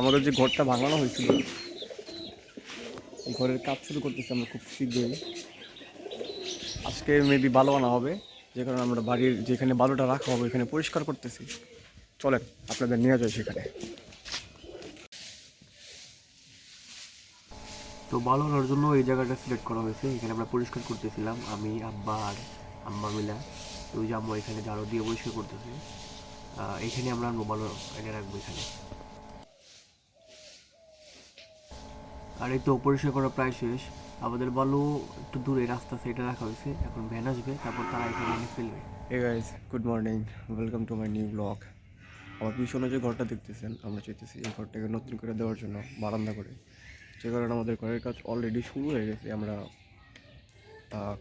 আমাদের যে ঘরটা ভাঙানো হয়েছিল ঘরের কাজ শুরু করতেছি আমরা খুব শীঘ্রই। আজকে মেবি বালু আনা হবে, যে কারণে আমরা বাড়ির যেখানে বালুটা রাখা হবে এখানে পরিষ্কার করতেছি। চলেন, আপনাদের নিয়ে যায় সেখানে। তো বালু আনার জন্য এই জায়গাটা সিলেক্ট করা হয়েছে, এখানে আমরা পরিষ্কার করতেছিলাম। আমি, আব্বা আর আম্মা মিলা। তো ওই যে আম্মা এখানে ঝাড়ু দিয়ে পরিষ্কার করতেছি। এখানে আমরা বালু এনে রাখব এখানে। আর এই তো পরিষ্কার করা প্রায় শেষ। আমাদের বালু একটু দূরে, রাস্তা সাইডে রাখা হয়েছে। এখন ভ্যান আসবে, তারপর তারা এখানে এনে ফেলবে। Hey guys good morning welcome to my new blog আমার পিছনে যে ঘরটা দেখতেছেন, আমরা চাইতেছি এই ঘরটাকে নতুন করে দেওয়ার জন্য বারান্দা করে। যে কারণে আমাদের ঘরের কাজ অলরেডি শুরু হয়ে গেছে। আমরা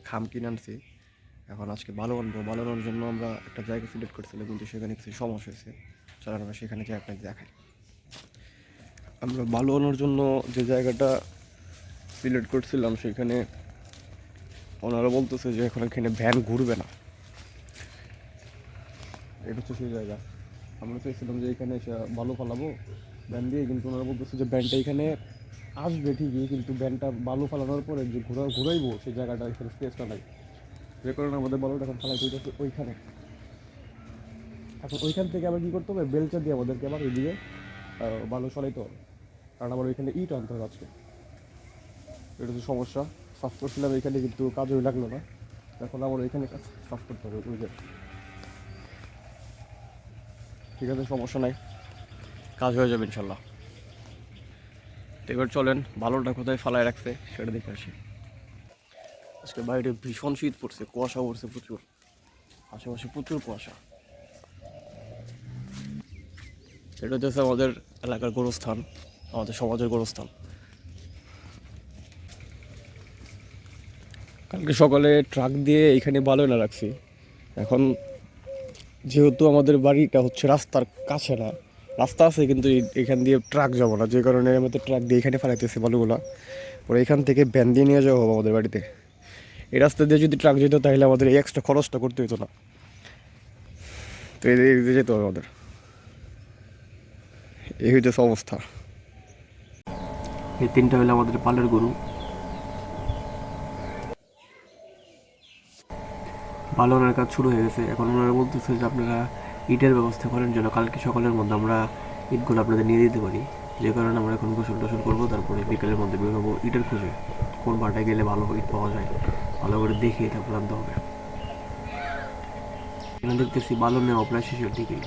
খাম কিনে আনছি। এখন আজকে ভালো আনব। ভালো আনার জন্য আমরা একটা জায়গা সিলেক্ট করছিলাম, কিন্তু সেখানে কিছু সমস্যা হয়েছে। আমরা সেখানে যাই, আপনাকে দেখাই। আমরা ভালো আনার জন্য যে জায়গাটা সিলেক্ট করছিলাম সেখানে ওনারা বলতেছে যে এখন এখানে ভ্যান ঘুরবে না। এটা হচ্ছে সেই জায়গা। আমরা চাইছিলাম যে এখানে বালু ফালাবো ভ্যান দিয়ে, কিন্তু ওনারা বলতেছে যে ভ্যানটা এখানে আসবে ঠিকই, কিন্তু ভ্যানটা বালু ফালানোর পরে যে ঘোরা ঘুরাইবো, সেই জায়গাটা এখানে স্পেসটা নাই। যে কারণে আমাদের বালুটা এখন ফালাই হইতেছে ওইখানে। এখন ওইখান থেকে আবার কী করতে হবে? বেলচা দিয়ে আমাদেরকে আবার ওইদিকে বালু সরাইতে হবে। কারণ আমার ওইখানে ইট আনতে হবে আজকে। এটা হচ্ছে সমস্যা। সাফ করছিলাম এখানে, কিন্তু কাজই লাগল না। এখন আমার ওইখানে কাজ সাফ করতে হবে, ওই যে। ঠিক আছে, সমস্যা নাই। কাজ হয়ে যাবে ইনশাল্লাহ। তো এবার চলেন ভালোটা কোথায় ফালায় রাখছে সেটা দেখে আসি। আজকে বাইরে ভীষণ শীত পড়ছে কুয়াশা পড়ছে প্রচুর। আশেপাশে প্রচুর কুয়াশা। এটা হচ্ছে আমাদের এলাকার গোরস্থান। আমাদের সমাজের গোরস্থান। কালকে সকালে ট্রাক দিয়ে এখানে বালু না রাখছি। এখন যেহেতু আমাদের বাড়িটা হচ্ছে রাস্তার কাছে না, রাস্তা আছে কিন্তু এখান দিয়ে ট্রাক যাব না, যে কারণে আমাদের ট্রাক দিয়ে এখানে ফেলাইতেছে বালুগুলা। পরে এখান থেকে ব্যান দিয়ে নিয়ে যাওয়া হবে আমাদের বাড়িতে। এই রাস্তা দিয়ে যদি ট্রাক যেত তাহলে আমাদের এই এক্সট্রা খরচটা করতে হতো না। তো এই এই যেতে হবে আমাদের। এই হইতেছে অবস্থা। এই তিনটা হলো আমাদের পালের গরু। ভালো ওনার কাজ শুরু হয়ে গেছে। এখন ওনারা বলতেছে যে আপনারা ইটের ব্যবস্থা করেন যেন কালকে সকালের মধ্যে আমরা ইটগুলো আপনাদের নিয়ে দিতে পারি। যে কারণে আমরা এখন গোসল টোসল করব, তারপরে বিকেলের মধ্যে বের হব ইটের খুঁজে। কোন বাটায় গেলে ভালো ইট পাওয়া যায়? ভালো করে দেখে তারপর আনতে হবে। এখানে দেখতেছি ভালো নেওয়া প্রায় শেষের দিকেই।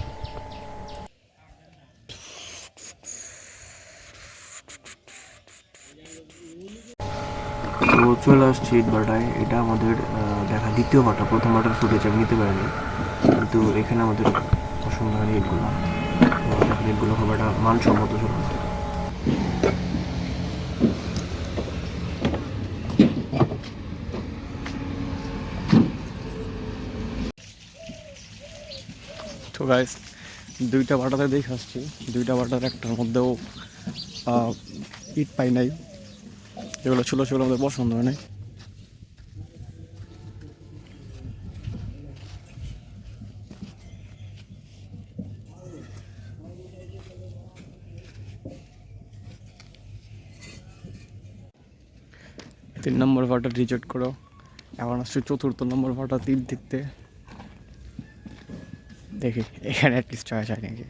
চলে আসছি ইট ভাটায় এটা আমাদের দেখা, দ্বিতীয় ভাটা প্রথম ভাটার ফুটেজ আমি নিতে পারিনি। কিন্তু এখানে আমাদের পছন্দ হয় ইটগুলো ইটগুলো খুব একটা মানসম্মত ছিল। তো গাইস দুইটা বাটাতে দেখে আসছি। দুইটা বাটার একটার মধ্যেও ইট পাই নাই। যেগুলো ছিল সেগুলো আমাদের পছন্দ হয় তিন নম্বর ভাটা রিজেক্ট করো। এখন আসছে চতুর্থ নম্বর ভাটা তিন দেখতে দেখি, এখানে অ্যাটলিস্ট হয় নাকি?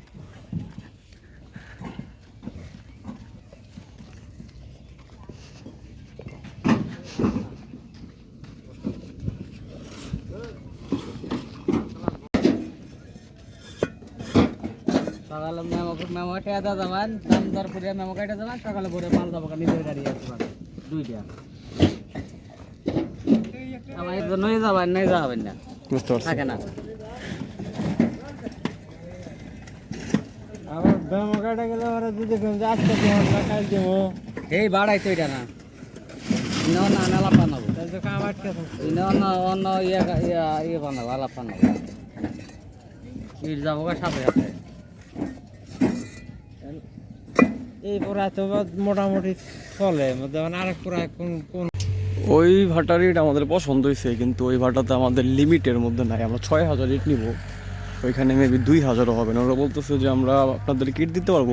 সকালে মেমো মেমো টেয়া দা যাবেন দাম দর করে মেমো কাটা যাবেন সকালে ভোরে মাল যাব নিজের গাড়ি পারে দুইটা। আমার এই জন্যই যাবেন নাই যাবেন না। থাকে না। আবার মেমো কাটা গেলে ওরা যদি আজকে কাল দেবো। এই বাড়াই এটা না। ইনো না নালা বানাবো। তাহলে তো কাম আটকে থাকছে। ইনো অন্য অন্য ইয়ে ইয়ে ইয়ে বানাবো আলাপ বানাবো। ইট যাব গা সাথে সাথে। এই পুরা তো মোটামুটি চলে যেমন আরেক পুরা কোন কোন ওই ভাটার ইট আমাদের পছন্দ হয়েছে কিন্তু ওই ভাটাতে আমাদের লিমিটের মধ্যে নাই। আমরা ছয় হাজার ইট নিব, ওইখানে মেবি দুই হাজারও হবে না। ওরা বলতেছে যে আমরা আপনাদের কিট দিতে পারব,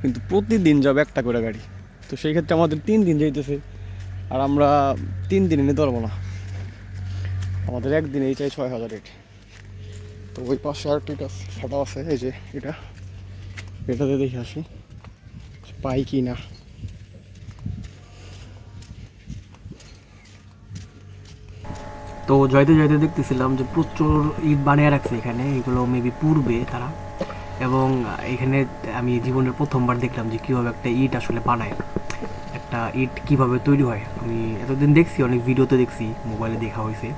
কিন্তু প্রতিদিন যাবে একটা করে গাড়ি। তো সেই ক্ষেত্রে আমাদের তিন দিন যাইতেছে, আর আমরা তিন দিনে নিতে পারব না। আমাদের একদিন এই চাই ছয় হাজার রেট তো ওই পাশে আর ঠিক আছে ফাটা আছে, এই যে এটা। এটাতে দেখে আসি। পাই কি না তো জয়তে জয়তে দেখতেছিলাম যে প্রচুর ইট বানিয়ে রাখছে এখানে, এগুলো মেবি পূর্বে তারা। এবং এখানে আমি জীবনের প্রথমবার দেখলাম যে কীভাবে একটা ইট আসলে বানায়, একটা ইট কীভাবে তৈরি হয়। আমি এতদিন দেখছি, অনেক ভিডিওতে দেখছি, মোবাইলে দেখা হয়েছে।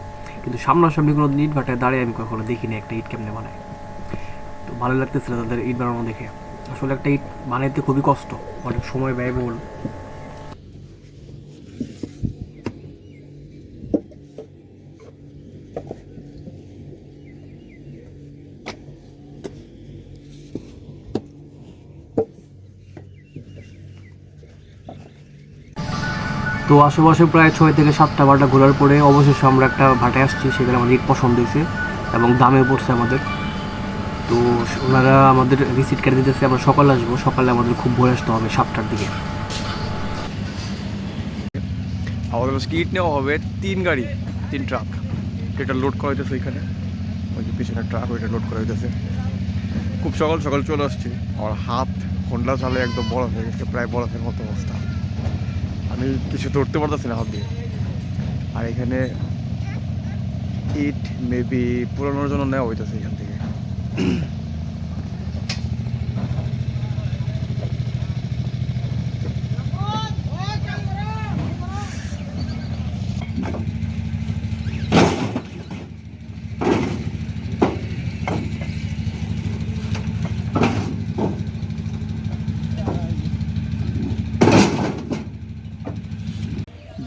কিন্তু সামনাসামনি কোনো ইট ভাটায় দাঁড়িয়ে আমি কখনো দেখিনি একটা ইট কেমনে বানায়। তো ভালো লাগতেছিল তাদের ইট বানানো দেখে। আসলে একটা ইট বানাইতে খুবই কষ্ট, অনেক সময় ব্যয়বহুল তো আশেপাশে প্রায় ছয় থেকে সাতটা বারোটা ঘোরার পরে অবশেষে আমরা একটা ভাটায় আসছি, সেখানে আমাদের পছন্দ হয়েছে এবং দামে পড়ছে আমাদের। তো ওনারা আমাদের রিসিট কেটে দিতেছে, আমরা সকালে আসব, সকালে আমাদের খুব ভোরে আসতে হবে, সাতটার দিকে। আমাদের ইট নেওয়া হবে তিন গাড়ি, তিন ট্রাক এটা লোড করা হইতেছে এখানে ওই যে পিছনে ট্রাক ওইটা লোড করা হইতেছে। খুব সকাল সকাল চলে আসছি। আমার হাত হোন্ডা চালে একদম বরফ হয়ে গেছে, প্রায় বরফের মতো অবস্থা। আমি কিছু ধরতে পারতেছি না হাত দিয়ে। আর এখানে ইট মেবি পুরানোর জন্য নেওয়া হইতেছে এখান থেকে।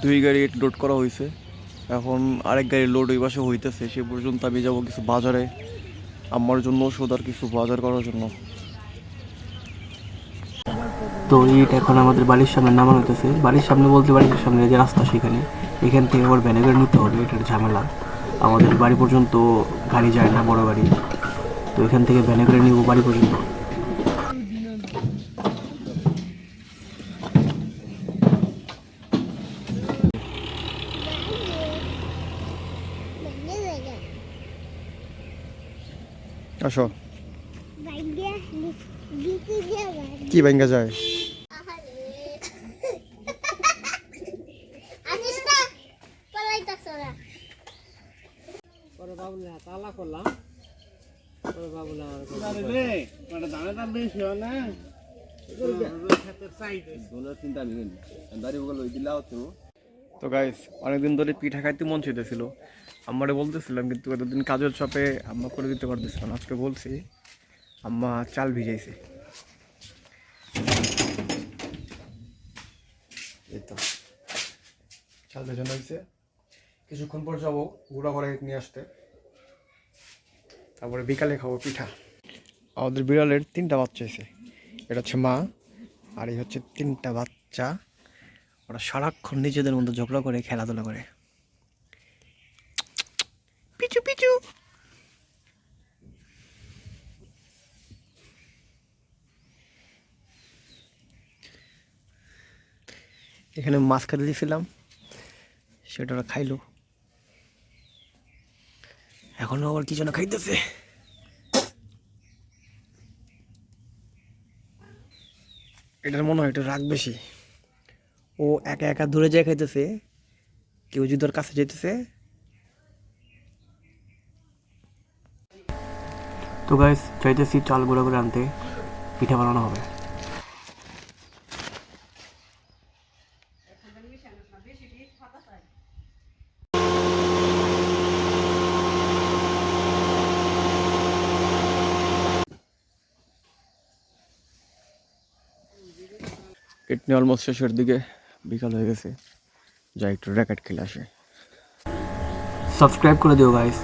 দুই গাড়ি লোড করা হয়েছে এখন আরেক গাড়ি লোড ওই পাশে হইতেছে, সে পর্যন্ত আমি যাব কিছু বাজারে। আমার জন্য ওষুধ আর কিছু বাজার করার জন্য। তো ইট এখন আমাদের বাড়ির সামনে নামানো হইতেছে। বাড়ির সামনে বলতে বাড়ির সামনে যে রাস্তা সেখানে, এখান থেকে আবার ভ্যানে করে নিতে হবে, এটার ঝামেলা। আমাদের বাড়ি পর্যন্ত গাড়ি যায় না, বড় গাড়ি। তো এখান থেকে ভ্যানে করে নিব বাড়ি পর্যন্ত। আসো। কি ব্যাংকে যায়? পরে বাবুলে তালা করলাম। পরে বাবুলে আমার তো। গাইস অনেকদিন ধরে পিঠা খাইতে মন চাইতেছিল। আমারে বলতেছিলাম কিন্তু এতদিন কাজের চাপে আম্মা করে দিতে পারতেছিলাম আজকে বলছি আম্মা চাল ভিজাইছে। এই তো। চাল ভেজানো হয়েছে। কিছুক্ষণ পর যাব গুঁড়া করে নিয়ে আসতে। তারপরে বিকালে খাব পিঠা। আমাদের বিড়ালের তিনটা বাচ্চা আছে এটা হচ্ছে মা আর এই হচ্ছে তিনটা বাচ্চা। ওরা সারাক্ষণ নিজেদের মধ্যে ঝগড়া করে খেলাধুলা করে। এখানে মাছ খেতে দিয়েছিলাম। সেটা ওরা খাইলো। এখনও আবার কি যেন খাইতেছে। এটার মনে হয় এটা রাগ বেশি। ও একা একা দূরে যায় খাইতেছে। কেউ যদি ওর কাছে যেতেছে তো গাইস চাইতেছি চাল গুঁড়ো করে আনতে। পিঠা বানানো হবে। কিডনি অলমোস্ট শেষের দিকে বিকাল হয়ে গেছে। যা একটু র্যাকেট খেলে আসে। সাবস্ক্রাইব করে দিও গাইস